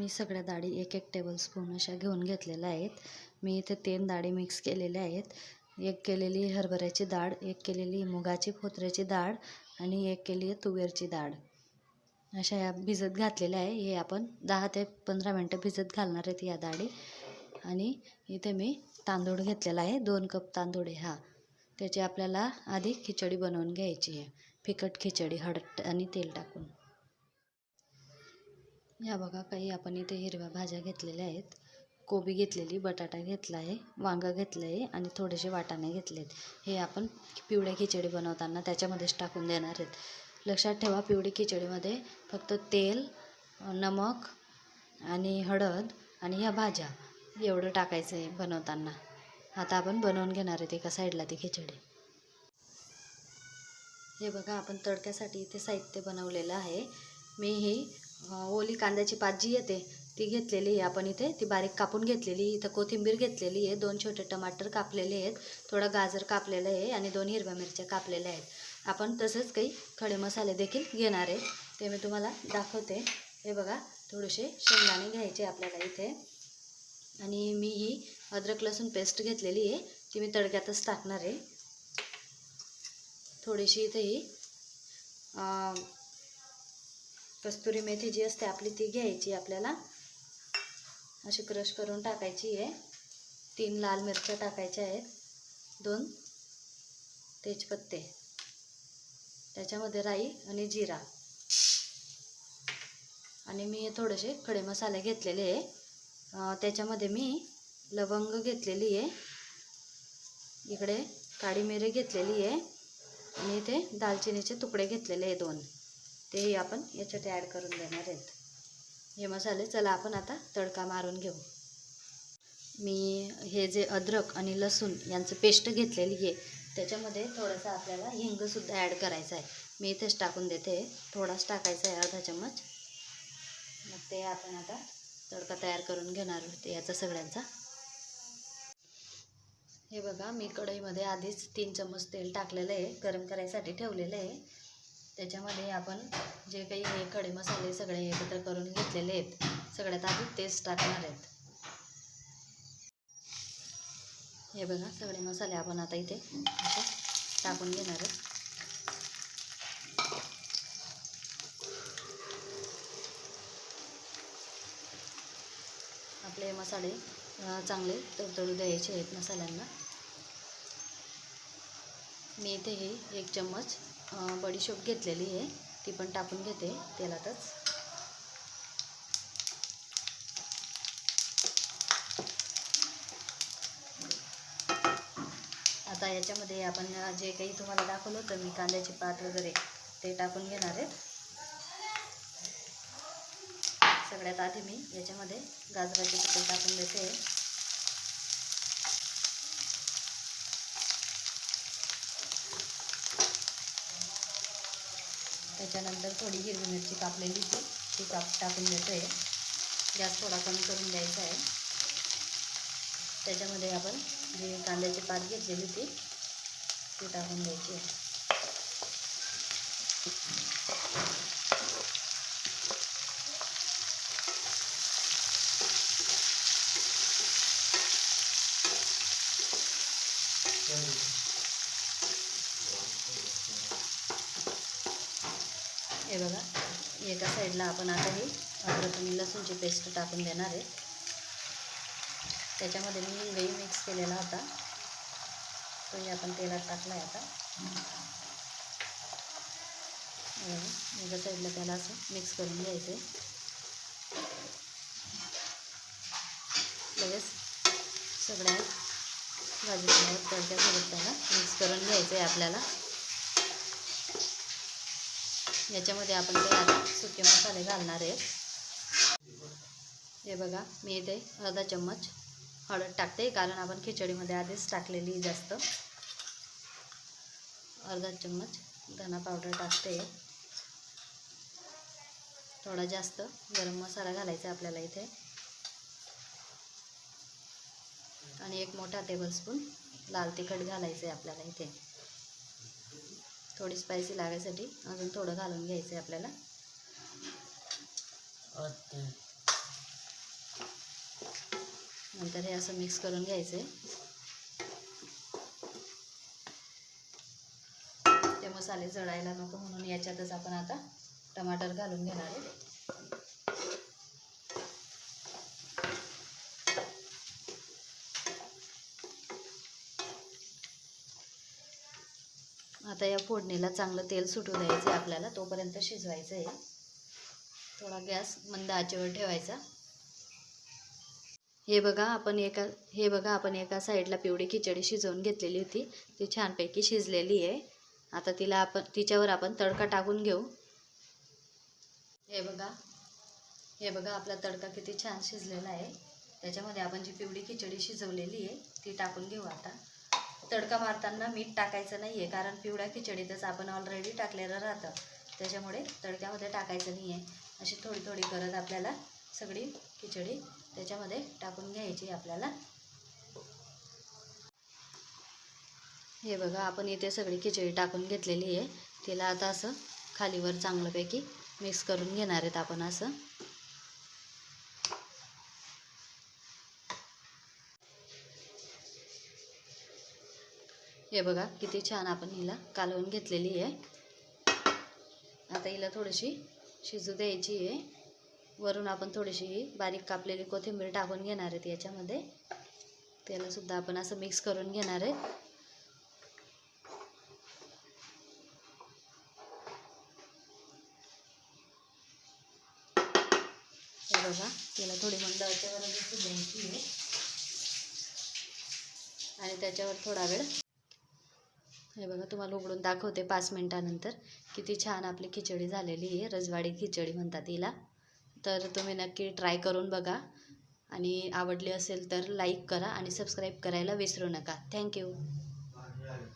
मी सगळ्या डाळी एक एक टेबलस्पून अशा घेऊन घेतलेल्या आहेत. मी इथे तीन डाळी मिक्स केलेल्या आहेत. एक केलेली हरभऱ्याची डाळ एक केलेली मुगाची फोत्र्याची डाळ आणि एक केली आहे तुवेरची डाळ अशा या भिजत घातलेल्या आहे. हे आपण दहा ते पंधरा मिनटं भिजत घालणार आहेत या डाळी आणि इथे मी तांदूळ घेतलेला आहे. दोन कप तांदूळ आहे हा. त्याची आपल्याला आधी खिचडी बनवून घ्यायची आहे. फिकट खिचडी हळद आणि तेल टाकून. या बघा काही आपण इथे हिरव्या भाज्या घेतलेल्या आहेत. कोबी घेतलेली बटाटा घेतला आहे वांगं घेतलं आहे आणि थोडेसे वाटाणे घेतले आहेत हे आपण पिवळ्या खिचडी बनवताना त्याच्यामध्येच टाकून देणार आहेत. लक्षात ठेवा पिवळी खिचडीमध्ये फक्त तेल नमक आणि हळद आणि ह्या भाज्या एवढं टाकायचं आहे बनवताना. आता आपण बनवून घेणार आहेत एका साईडला ती खिचडी. हे बघा आपण तडक्यासाठी इथे साहित्य बनवलेलं आहे. मी ही ओली कांद्याची पात जी येते ती घेतलेली आहे आपण इथे. ती बारीक कापून घेतलेली इथं कोथिंबीर घेतलेली आहे. दोन छोटे टमाटर कापलेले आहेत. थोडं गाजर कापलेलं आहे आणि दोन हिरव्या मिरच्या कापलेल्या आहेत. आपण तसंच काही खडे मसाले देखील घेणार आहे. ते मी तुम्हाला दाखवते. हे बघा थोडेसे शेंगदाणे घ्यायचे आपल्याला इथे. आणि मी ही अद्रक लसूण पेस्ट घेतलेली आहे. ती मी तडक्यातच टाकणार आहे. थोडीशी इथे ही कस्तुरी मेथी जी असते आपली ती घ्यायची आपल्याला. अशी क्रश करून टाकायची आहे. तीन लाल मिरच्या टाकायच्या आहेत. दोन तेजपत्ते. त्याच्यामध्ये राई आणि जिरा. आणि मी थोडेसे खडे मसाले घेतलेले आहे. त्याच्यामध्ये मी लवंग घेतलेली आहे. इकडे काळी मिरी घेतलेली आहे. आणि इथे दालचिनीचे तुकडे घेतलेले आहे दोन. तेही आपण याच्यात ॲड करून देणार आहेत. हे मसाले चला आपण आता तडका मारून घेऊ. मी हे जे अद्रक आणि लसूण यांचं पेस्ट घेतलेली आहे त्याच्यामध्ये थोडंसं आपल्याला हिंगसुद्धा ॲड करायचं आहे. मी इथेच टाकून देते. थोडाच टाकायचा आहे अर्धा चम्मच. मग ते आपण आता तडका तयार करून घेणार आहोत याचा सगळ्यांचा. हे बघा मी कढईमध्ये आधीच तीन चम्मच तेल टाकलेलं आहे गरम करायसाठी ठेवलेलं आहे. त्याच्यामध्ये आपण जे काही हे खडे मसाले सगळे एकत्र करून घेतलेले आहेत सगळ्यात आधी तेच टाकणार आहेत. हे बघा सगळे मसाले आपण आता इथे असे टाकून घेणार आहेत. आपले मसाले चांगले तडतडू द्यायचे आहेत मसाल्यांना. मी इथे ही एक चम्मच बडीशोप घेतलेली आहे. ती पण टाकून घेते तेलातच. आता याच्यामध्ये आपण जे काही तुम्हाला दाखवलं होतं मी कांद्याची पात वगैरे ते टाकून घेणार आहेत सगळ्यात आधी मी याच्यामध्ये गाजराचे तुकडे टाकून देते. त्याच्यानंतर थोडी हिरवी मिरची कापलेली ती ती काप टाकून देते गॅस थोडा कमी करून द्यायचा आहे. त्याच्यामध्ये आपण जी कांद्याची पात घेतलेली ती ती टाकून द्यायची आहे हे बघा एका साईडला आपण आता ही अद्रक आणि लसूणची पेस्ट टाकून देणार आहे. त्याच्यामध्ये मी हिंगही मिक्स केलेला होता. तोही आपण तेलात टाकला आहे आता एका साईडला त्याला असं मिक्स करून घ्यायचं आहे लगेच सगळ्या भाजीपाल्यावर तडक्यासोबत त्याला मिक्स करून घ्यायचं आहे आपल्याला. याच्यामध्ये आपण ते आता सुके मसाले घालणार आहेत हे बघा मी इथे अर्धा चम्मच हळद टाकते कारण आपण खिचडीमध्ये आधीच टाकलेली जास्त. अर्धा चम्मच धना पावडर टाकते. थोडा जास्त गरम मसाला घालायचा आपल्याला इथे. आणि एक मोठा टेबलस्पून लाल तिखट घालायचं आहे आपल्याला इथे. थोडी स्पायसी लागायसाठी अजून थोडं घालून घ्यायचं आहे आपल्याला नंतर हे असं मिक्स करून घ्यायचं आहे ते मसाले जळायला नको म्हणून याच्यातच आपण आता टमाटर घालून घेणार आहे. आता या फोडणीला चांगलं तेल सुटू द्यायचं आहे आपल्याला तोपर्यंत शिजवायचं आहे. थोडा गॅस मंद आचेवर ठेवायचा. हे बघा आपण एका हे बघा आपण एका साईडला पिवळी खिचडी शिजवून घेतलेली होती. ती छानपैकी शिजलेली आहे. आता तिला आपण तिच्यावर आपण तडका टाकून घेऊ. हे बघा हे बघा आपला तडका किती छान शिजलेला आहे. त्याच्यामध्ये आपण जी पिवळी खिचडी शिजवलेली आहे ती टाकून घेऊ आता. तडका मारताना मीठ टाकायचं नाही आहे कारण पिवळ्या खिचडीतच आपण ऑलरेडी टाकलेलं राहतं. त्याच्यामुळे तडक्यामध्ये टाकायचं नाही आहे अशी थोडी थोडी करत आपल्याला सगळी खिचडी त्याच्यामध्ये टाकून घ्यायची आपल्याला. हे बघा आपण इथे सगळी खिचडी टाकून घेतलेली आहे. तिला आता असं खालीवर चांगल्यापैकी मिक्स करून घेणार आहेत आपण असं. हे बघा किती छान आपण हिला कालवून घेतलेली आहे. आता हिला थोडीशी शिजू द्यायची आहे. वरून आपण थोडीशी ही बारीक कापलेली कोथिंबीर टाकून घेणार आहेत याच्यामध्ये. त्यालासुद्धा आपण असं मिक्स करून घेणार आहेत हे बघा तिला थोडी मंद आचेवर द्यायची आहे. आणि त्याच्यावर थोडा वेळ हे बघा तुम्हाला उघडून दाखवते पाच मिनटानंतर. किती छान आपली खिचडी झालेली आहे. रजवाडी खिचडी म्हणतात हिला. तर तुम्ही नक्की ट्राय करून बघा. आणि आवडली असेल तर लाईक करा आणि सबस्क्राईब करायला विसरू नका. थँक्यू